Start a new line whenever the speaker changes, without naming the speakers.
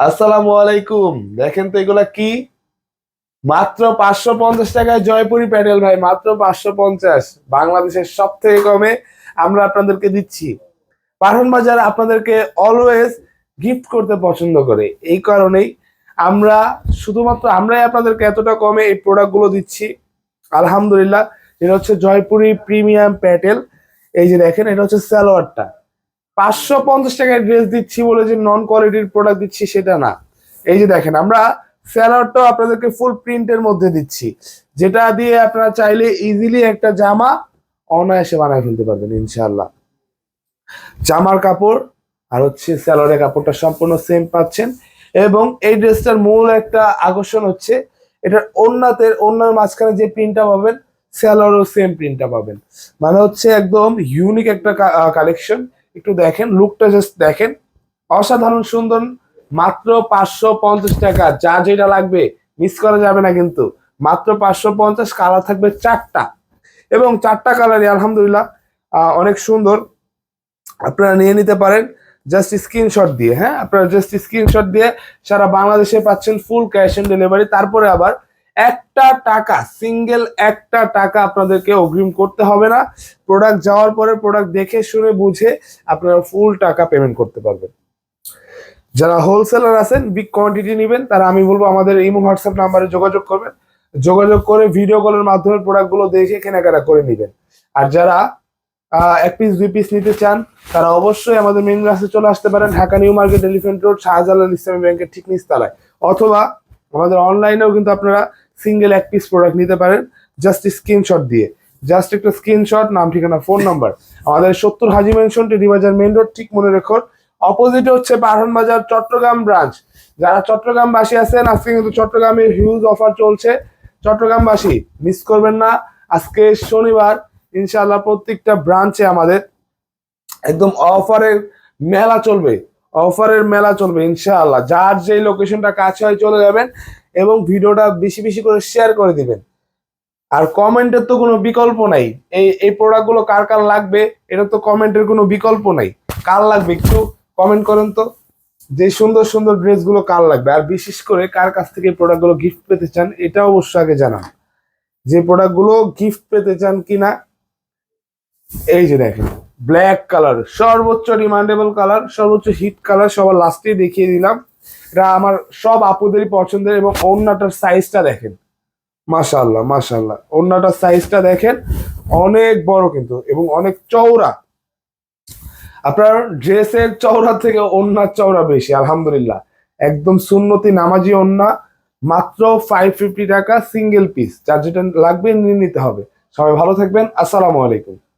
আসসালামু আলাইকুম। দেখেন তো এগুলা কি? মাত্র পাঁচশো পঞ্চাশ টাকায় জয়পুরি প্যাডেল ভাই, মাত্র পাঁচশো পঞ্চাশ। বাংলাদেশের সব থেকে কমে আমরা আপনাদেরকে দিচ্ছি। পাঠান বাজার আপনাদেরকে অলওয়েজ গিফট করতে পছন্দ করে। এই কারণেই আমরা শুধুমাত্র আমরাই আপনাদেরকে এতটা কমে এই প্রোডাক্টগুলো দিচ্ছি। আলহামদুলিল্লাহ, এটা হচ্ছে জয়পুরি প্রিমিয়াম প্যাটেল এই যে দেখেন, এটা হচ্ছে সালোয়ারটা। পাঁচশো পঞ্চাশ টাকায় ড্রেস দিচ্ছি বলে যে নন কোয়ালিটির প্রোডাক্ট দিচ্ছি সেটা না। এই যে দেখেন, আমরা স্যালাডটাও আপনাদেরকে ফুল প্রিন্টের মধ্যে দিচ্ছি। যেটা দিয়ে আপনারা চাইলে ইজিলি একটা জামা অনায়াসে বানায় ফেলতে পারবেন ইনশাল্লাহ জামার কাপড় আর হচ্ছে স্যালোয়ারের কাপড়টা সম্পূর্ণ সেম পাচ্ছেন। এবং এই ড্রেসটার মূল একটা আকর্ষণ হচ্ছে, এটার ওন্নাতের ওন্নার মাঝখানে যে প্রিন্টটা পাবেন স্যালোয়ারও সেম প্রিন্টটা পাবেন। মানে হচ্ছে একদম ইউনিক একটা কালেকশন একটু দেখেন লুকটা জাস্ট দেখেন। অসাধারণ সুন্দর, মাত্র পাঁচশো পঞ্চাশ টাকা। যা যেটা লাগবে মিস করা যাবে না কিন্তু। মাত্র পাঁচশো পঞ্চাশ কালার থাকবে চারটা। এবং চারটা কালারই আলহামদুলিল্লাহ অনেক সুন্দর। আপনারা নিয়ে নিতে পারেন জাস্ট স্ক্রিনশট দিয়ে হ্যাঁ? আপনারা জাস্ট স্ক্রিনশট দিয়ে সারা বাংলাদেশে পাচ্ছেন ফুল ক্যাশ অন ডেলিভারি তারপরে আবার একটা টাকা সিঙ্গেল একটা টাকা আপনাদেরকে অগ্রিম করতে হবে না। প্রোডাক্ট যাওয়ার পরে প্রোডাক্ট দেখে শুনে বুঝে আপনারা ফুল টাকা পেমেন্ট করতে পারবেন। যারা হোলসেলার আছেন বিগ কোয়ান্টিটি নেবেন, তারা আমি বলব আমাদের ইমো হোয়াটসঅ্যাপ নাম্বারে যোগাযোগ করবেন। যোগাযোগ করে ভিডিও কলের মাধ্যমে প্রোডাক্টগুলো দেখে কেনাকাটা করে নেবেন। আর যারা এক পিস দুই পিস নিতে চান, তারা অবশ্যই আমাদের মেন রাস্তায় চলে আসতে পারেন। Dhaka new market elephant road Shahjalal Islami ব্যাংকের ঠিক নিচতলায়। অথবা আমাদের অনলাইনেও কিন্তু আপনারা সিঙ্গেল এক পিস প্রোডাক্ট নিতে পারেন জাস্ট স্ক্রিনশট দিয়ে। জাস্ট একটা স্ক্রিনশট নাম, ঠিকানা ফোন নাম্বার আমাদের সত্তর হাজি মেনশন টেডি বাজার মেন রোড ঠিক মনে রেখো। অপোজিটে হচ্ছে পারহন বাজার, চট্টগ্রাম ব্রাঞ্চ যারা চট্টগ্রামবাসী আছেন, আজকে কিন্তু চট্টগ্রামে হিউজ অফার চলছে। চট্টগ্রামবাসী মিস করবেন না। আজকে শনিবার, ইনশাআল্লাহ প্রত্যেকটা ব্রাঞ্চে আমাদের একদম অফারের মেলা চলবে। অফারের মেলা চলবে, ইনশাআল্লাহ। যার যেই লোকেশনটা কাছে হয়, চলে যাবেন। এবং ভিডিওটা বেশি বেশি করে শেয়ার করে দিবেন। আর কমেন্টের তো কোনো বিকল্প নাই। এই এই প্রোডাক্টগুলো কার কার লাগবে, এটা তো কমেন্টের কোনো বিকল্প নাই। কার লাগবে একটু কমেন্ট করেন তো। যে সুন্দর সুন্দর ড্রেসগুলো কার লাগবে, আর বিশেষ করে কার কাছ থেকে প্রোডাক্টগুলো গিফট পেতে চান, এটা অবশ্যই আগে জানান। যে প্রোডাক্টগুলো গিফট পেতে চান কিনা, এই যে দেখেন ব্ল্যাক কালার সর্বোচ্চ ডিমান্ডেবল কালার সর্বোচ্চ হিট কালার সবার লাস্টেই দেখিয়ে দিলাম। এটা আমার সব আপুদেরই পছন্দের এবং ওড়নাটার সাইজটা দেখেন। মাশাল্লাহ মাশাল্লাহ ওড়নাটার সাইজটা দেখেন, অনেক বড় কিন্তু এবং অনেক চওড়া। আপনার ড্রেসের চওড়া থেকে ওড়নার চওড়া বেশি, আলহামদুলিল্লাহ। একদম সুন্নতি নামাজি ওড়না মাত্র ফাইভ ফিফটি টাকা সিঙ্গেল পিস যার যেটা লাগবে নিয়ে নিতে হবে। সবাই ভালো থাকবেন, আসসালামু আলাইকুম।